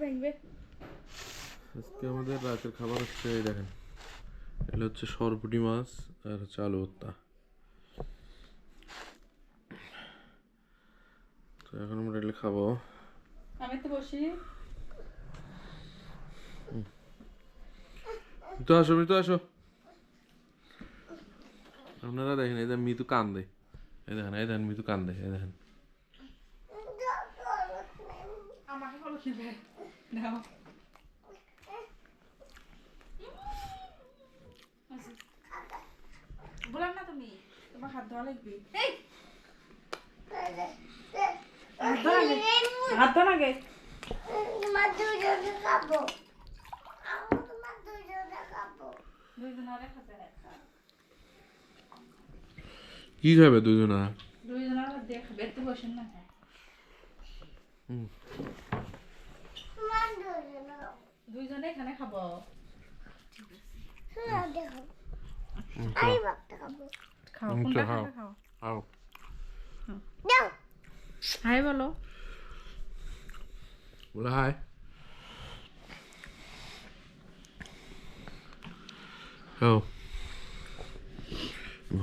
ভাঙবে আজকে আমাদের রাতের খাবার হচ্ছে এই দেখেন। এটা হচ্ছে সরপুটি মাছ আর হচ্ছে আলু ভর্তা। তো এখন আমরা এগুলো খাব। আমি তো বসি। তো আসো মিতু আসো। আপনারা দেখেন এই দেখেন মিতু কান্দে। এই দেখেন এই দেখেন মিতু কান্দে এই দেখেন। আমাকে বলো কি ভাই? দাও। বললাম না তুমি তোমার হাত ধোয়া লাগবে। এই! হাত ধোয়া লাগে হাত ধোয়া লাগে। তোমার দুজনে খাব আমি তোমার দুজনে খাব দুইজন? আরে খাতে কি খাবে দুজনা দুইজন আরে দেখবে একটু বসেন না। দুজনে দুইজনে এখানে খাব। ভাতটা হাই বলো। বলে হাই।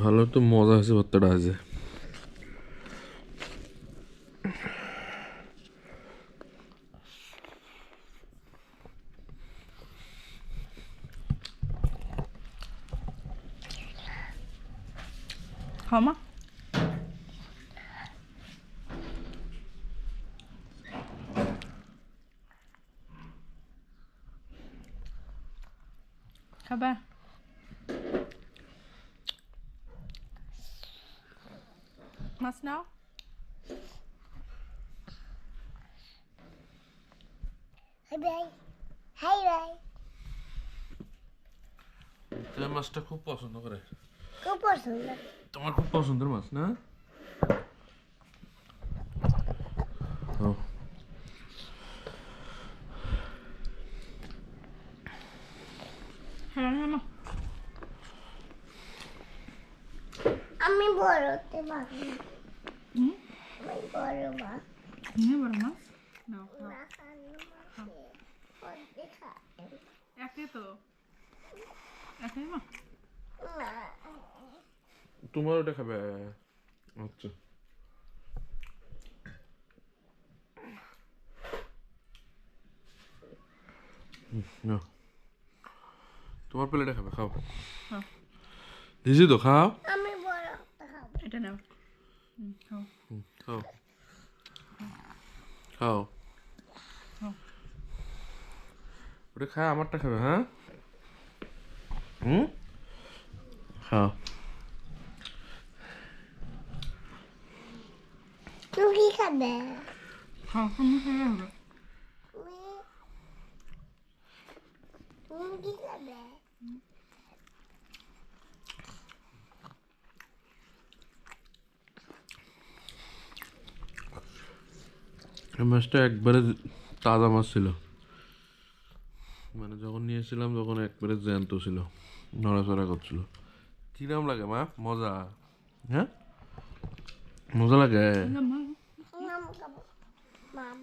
ভালো তো মজা আছে ভর্তাটা আছে খাও মা খাবা মাছ নাও হাই ভাই হাই ভাই এই মাছটা খুব পছন্দ করে খুব পছন্দ তোমার খুব পছন্দের মাছ না হ্যাঁ হ্যাঁ আমি বড়তে পারব না। বড় মা নিয়ে বড় মাছ করতে খায় একে তো একে মা না তোমার ওটা খাবে আচ্ছা। তোমার প্লেটে খাবে খাও। হ্যাঁ। দিছি তো খাও। আমি বড়টা খাব। এটা নাও। হুম, খাও। হুম, খাও। খাও। খাও। ওটা খায় আমারটা খাবে হ্যাঁ? হুম? খাও তুমি কি খাবে খাও তুমি খেয়ে হবে তুমি তুমি কি খাবে এই মাছটা একবারে তাজা মাছ ছিল। মানে যখন নিয়েছিলাম তখন একবারে জ্যান্ত ছিল, নড়াচড়া করছিল। কিরাম লাগে মা? মজা। হ্যাঁ? মজা লাগে না মা মাম খাব মাম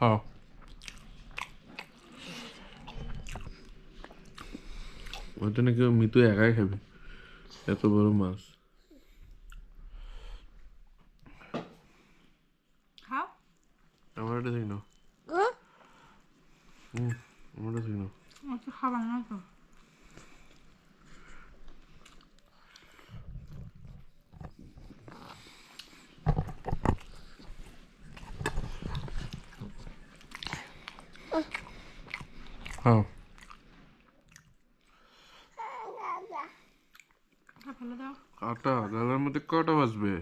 হ্যাঁ ওইটা নাকি মৃত একাই খাবে এত বড় মাছ আমার এটা ঠিক না হুম? হুম আমার এটা ঠিক না একটু খাবার না তো হ্যাঁ খা ফেলে দাও কাটা। ডালের মধ্যে কটা বাজবে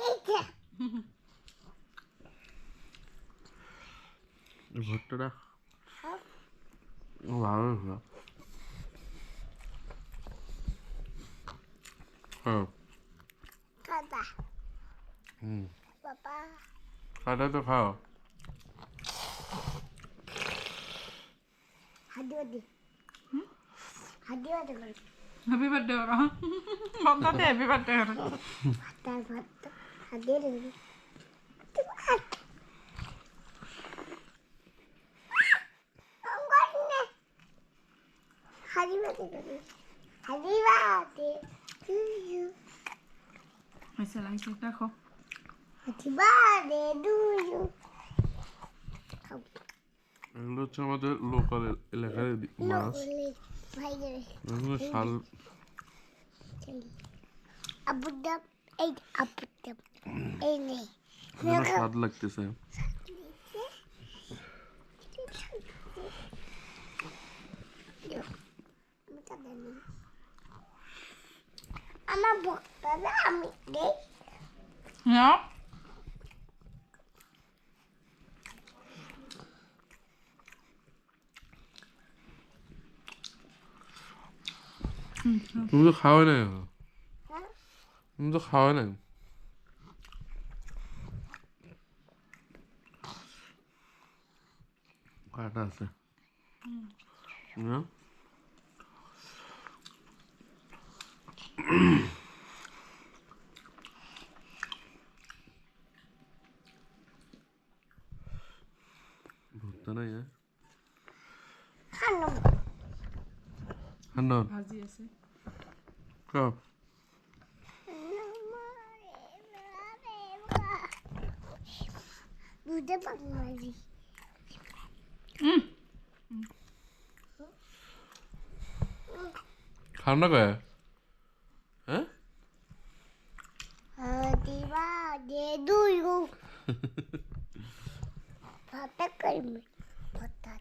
এইটা ভালো হ্যাঁ হুম বাবা তো খাও। హ్యాపీ బర్త్డే రా మొత్తం happy birthday Questa è la ricerca qua. Ti vale, Duglio. এগুলো হচ্ছে আমাদের লোকাল এলাকার মাছ। এগুলো শাল স্বাদ লাগতেছে। আমার ভক্তরা আমি দেই হ্যাঁ তুমি তো খাওয়াই না হ্যাঁ তুমি তো খাওয়াই না কাটা আছে না ভর্তা নাই হ্যাঁ খানো হান্নান ভাজি আছে কাপ দুধে বাংলাদেশি হুম খাও না কয়ে হ্যাঁ দিবা দে দুইগু ভাতা করমি ভাতা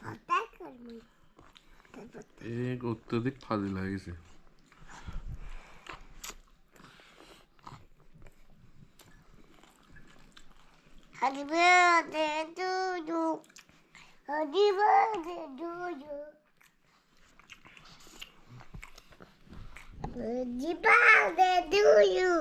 ভাতা করমি এক অত্যধিক ফাজি লাগেছে Happy birthday to you. Happy birthday to you. Happy birthday to you.